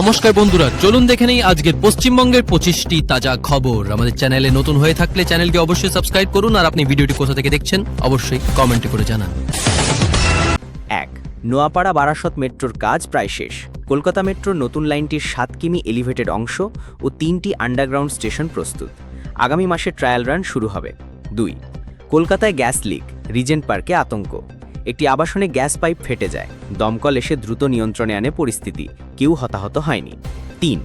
নমস্কার বন্ধুরা, চলুন দেখে নেই আজকের পশ্চিমবঙ্গের পঁচিশটি তাজা খবর। আমাদের চ্যানেলে নতুন হয়ে থাকলে চ্যানেলকে অবশ্যই সাবস্ক্রাইব করুন আর আপনি ভিডিওটি কোথা থেকে দেখছেন অবশ্যই কমেন্টে করে জানান। এক, নোয়াপাড়া বারাসত মেট্রোর কাজ প্রায় শেষ। কলকাতা মেট্রোর নতুন লাইনটির সাত কিমি এলিভেটেড অংশ ও তিনটি আন্ডারগ্রাউন্ড স্টেশন প্রস্তুত। আগামী মাসে ট্রায়াল রান শুরু হবে। দুই, কলকাতায় গ্যাস লিক রিজেন্ট পার্কে আতঙ্ক। একটি আবাসনে গ্যাস পাইপ ফেটে যায়। দমকল এসে দ্রুত নিয়ন্ত্রণে আনে পরিস্থিতি। কেউ হতাহত হয়নি। তিন,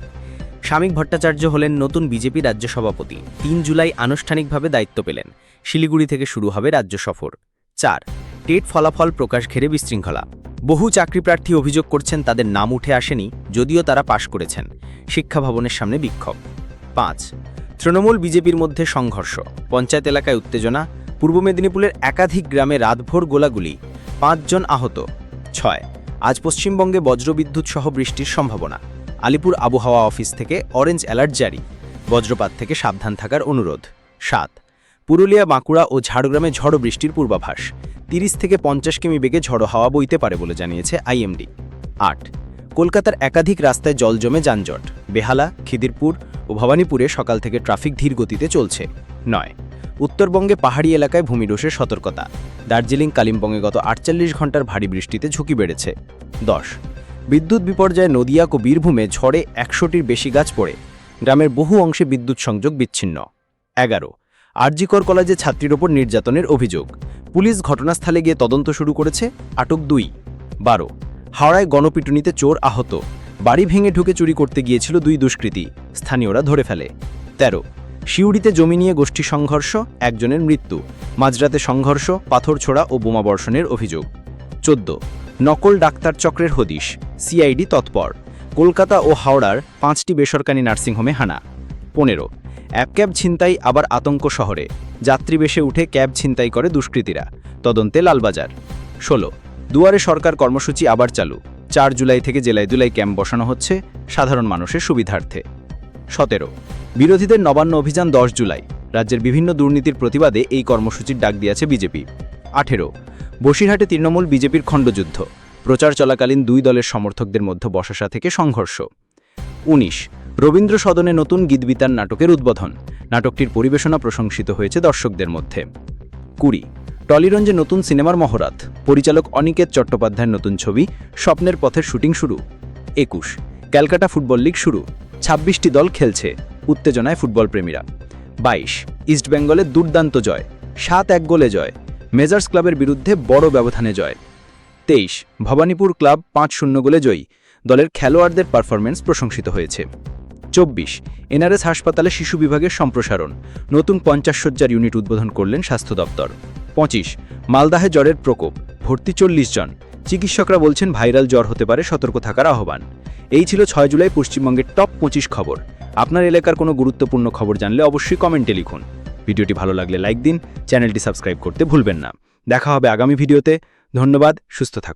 স্বামীক ভট্টাচার্য হলেন নতুন বিজেপি রাজ্য সভাপতি। তিন জুলাই আনুষ্ঠানিকভাবে দায়িত্ব পেলেন। শিলিগুড়ি থেকে শুরু হবে রাজ্য সফর। চার, টেট ফলাফল প্রকাশ ঘেরে বিশৃঙ্খলা। বহু চাকরিপ্রার্থী অভিযোগ করছেন তাদের নাম উঠে আসেনি, যদিও তারা পাশ করেছেন। শিক্ষা ভবনের সামনে বিক্ষোভ। পাঁচ, তৃণমূল বিজেপির মধ্যে সংঘর্ষ। পঞ্চায়েত এলাকায় উত্তেজনা। পূর্ব মেদিনীপুরের একাধিক গ্রামে রাতভোর গোলাগুলি। পাঁচজন আহত। ছয়, আজ পশ্চিমবঙ্গে বজ্রবিদ্যুৎ সহ বৃষ্টির সম্ভাবনা। আলিপুর আবহাওয়া অফিস থেকে অরেঞ্জ অ্যালার্ট জারি। বজ্রপাত থেকে সাবধান থাকার অনুরোধ। সাত, পুরুলিয়া, বাঁকুড়া ও ঝাড়গ্রামে ঝড় বৃষ্টির পূর্বাভাস। তিরিশ থেকে পঞ্চাশ কিমি বেগে ঝড়ো হাওয়া বইতে পারে বলে জানিয়েছে আইএমডি। আট, কলকাতার একাধিক রাস্তায় জল জমে যানজট। বেহালা, খিদিরপুর ও ভবানীপুরে সকাল থেকে ট্রাফিক ধীর গতিতে চলছে। নয় উত্তরবঙ্গে পাহাড়ি এলাকায় ভূমিধসের সতর্কতা। দার্জিলিং কালিম্পংয়ে গত আটচল্লিশ ঘণ্টার ভারী বৃষ্টিতে ঝুঁকি বেড়েছে। দশ। বিদ্যুৎ বিপর্যয়ে নদিয়া ও বীরভূমে ঝড়ে একশোটির বেশি গাছ পড়ে। গ্রামের বহু অংশে বিদ্যুৎ সংযোগ বিচ্ছিন্ন। এগারো। আরজিকর কলেজে ছাত্রীর ওপর নির্যাতনের অভিযোগ। পুলিশ ঘটনাস্থলে গিয়ে তদন্ত শুরু করেছে। আটক দুই। বারো। হাওড়ায় গণপিটুনিতে চোর আহত। বাড়ি ভেঙে ঢুকে চুরি করতে গিয়েছিল দুই দুষ্কৃতী। স্থানীয়রা ধরে ফেলে। তেরো। শিউড়িতে জমি নিয়ে গোষ্ঠী সংঘর্ষ, একজনের মৃত্যু, মাঝরাতে সংঘর্ষ পাথর ছোড়া ও বোমাবর্ষণের অভিযোগ। চোদ্দ। নকল ডাক্তার চক্রের হদিশ, সিআইডি তৎপর, কলকাতা ও হাওড়ার পাঁচটি বেসরকারি নার্সিংহোমে হানা। পনেরো। অ্যাপ ক্যাব ছিনতাই, আবার আতঙ্ক শহরে। যাত্রী বেশে উঠে ক্যাব ছিনতাই করে দুষ্কৃতীরা। তদন্তে লালবাজার। ষোলো। দুয়ারে সরকার কর্মসূচি আবার চালু। চার জুলাই থেকে জেলায় দুলাই ক্যাম্প বসানো হচ্ছে সাধারণ মানুষের সুবিধার্থে। সতেরো। বিরোধীদের নবান্ন অভিযান দশ জুলাই। রাজ্যের বিভিন্ন দুর্নীতির প্রতিবাদে এই কর্মসূচির ডাক দিয়েছে বিজেপি। আঠেরো। বসিরহাটে তৃণমূল বিজেপির খণ্ডযুদ্ধ। প্রচার চলাকালীন দুই দলের সমর্থকদের মধ্যে বসসা থেকে সংঘর্ষ। উনিশ। রবীন্দ্র সদনে নতুন গীতবিতার নাটকের উদ্বোধন। নাটকটির পরিবেশনা প্রশংসিত হয়েছে দর্শকদের মধ্যে। কুড়ি। টলিরঞ্জে নতুন সিনেমার মহরাত। পরিচালক অনিকেত চট্টোপাধ্যায়ের নতুন ছবি, স্বপ্নের পথের শুটিং শুরু। একুশ। ক্যালকাটা ফুটবল লিগ শুরু। ছাব্বিশটি দল খেলছে। উত্তেজনায় ফুটবল প্রেমীরা বাইশ ইস্টবেঙ্গলের দুর্দান্ত জয়, সাত এক গোলে জয়, মেজার্স ক্লাবের বিরুদ্ধে বড় ব্যবধানে জয়। তেইশ, ভবানীপুর ক্লাব পাঁচ শূন্য গোলে জয়ী, দলের খেলোয়াড়দের পারফরমেন্স প্রশংসিত হয়েছে। চব্বিশ, এনআরএস হাসপাতালে শিশু বিভাগের সম্প্রসারণ, নতুন পঞ্চাশ শয্যার ইউনিট উদ্বোধন করলেন স্বাস্থ্য দপ্তর। পঁচিশ, মালদাহে জ্বরের প্রকোপ, ভর্তি চল্লিশ জন, চিকিৎসকরা বলছেন ভাইরাল জ্বর হতে পারে সতর্ক থাকার আহ্বান। এই ছিল ছয় জুলাই পশ্চিমবঙ্গের টপ পঁচিশ খবর। আপনার এলাকার কোনো গুরুত্বপূর্ণ খবর জানলে অবশ্যই কমেন্টে লিখুন। ভিডিওটি ভালো লাগলে লাইক দিন, চ্যানেলটি সাবস্ক্রাইব করতে ভুলবেন না। দেখা হবে আগামী ভিডিওতে। ধন্যবাদ, সুস্থ থাকুন।